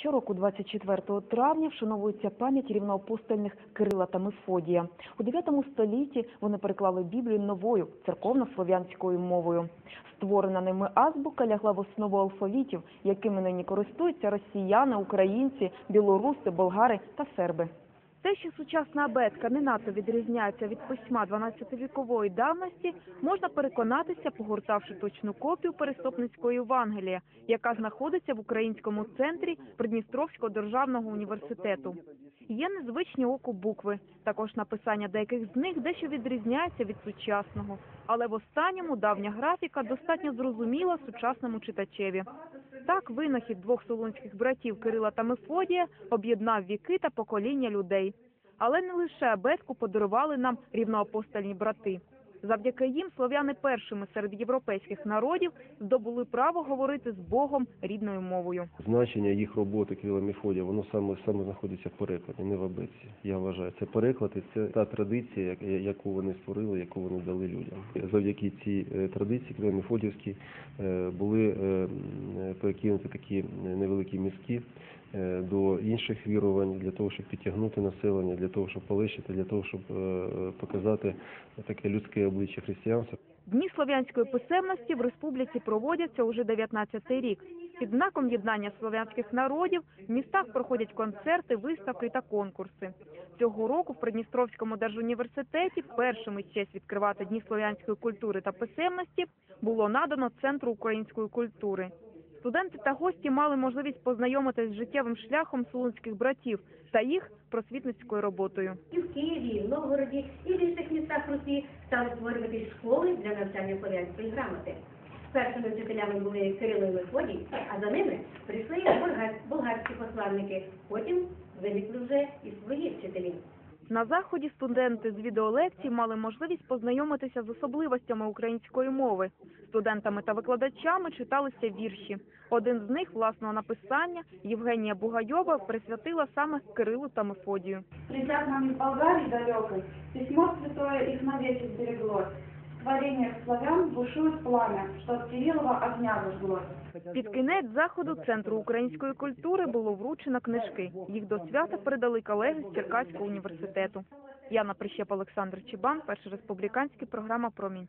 Щороку, 24 травня, вшановується пам'ять рівноапостольних Кирила та Мефодія. У 9 столітті вони переклали Біблію новою церковно-слов'янською мовою. Створена ними азбука лягла в основу алфавітів, якими нині користуються росіяни, українці, білоруси, болгари та серби. Те, що сучасна абетка не надто відрізняється від письма 12-вікової давності, можна переконатися, погортавши точну копію Перестопницької Євангелія, яка знаходиться в українському центрі Придністровського державного університету. Є незвичні оку букви. Також написання деяких з них дещо відрізняється від сучасного, але в останньому давня графіка достатньо зрозуміла сучасному читачеві. Так, винахід двох солунських братів Кирила та Мефодія об'єднав віки та покоління людей. Але не лише абетку подарували нам рівноапостольні брати. Завдяки їм слов'яни першими серед європейських народів здобули право говорити з Богом рідною мовою. Значення їх роботи Кирила Мефодія, воно саме саме знаходиться в перекладі, не в абетці. Я вважаю, це переклад і це та традиція, яку вони створили, яку вони дали людям. Завдяки цій е, традиції Кирило Мефодіївській е, були е, перекинуті такі невеликі мізки до інших вірувань для того, щоб підтягнути населення, для того, щоб полегшити, для того, щоб показати таке людське обличчя християнства. Дні слов'янської писемності в республіці проводяться уже 19-й рік. Під знаком єднання слов'янських народів в містах проходять концерти, виставки та конкурси. Цього року в Придністровському держуніверситеті першими честь відкривати дні слов'янської культури та писемності було надано Центру української культури. Студенти та гості мали можливість познайомитись з життєвим шляхом солунських братів та їх просвітницькою роботою. І в Києві, і в Новгороді, і в інших містах Русі стали створювати школи для навчання слов'янської грамоти. Першими вчителями були Кирило і Мефодій, а за ними прийшли болгар- болгарські посланники. Потім виникли вже і свої. На заході студенти з відеолекцій мали можливість познайомитися з особливостями української мови. Студентами та викладачами читалися вірші. Один з них власного написання Євгенія Бугайова присвятила саме Кирилу та Мефодію. Придя к нам із Болгарії далекой, письмо святое їх навіки сберегло. Творениях славян бушует пламя, что от Кириллова огня зажглось. Під кінець заходу Центру української культури було вручено книжки. Їх до свята передали колеги з Черкаського університету. Яна Прищеп, Олександр Чебан, перша республіканська програма «Промінь».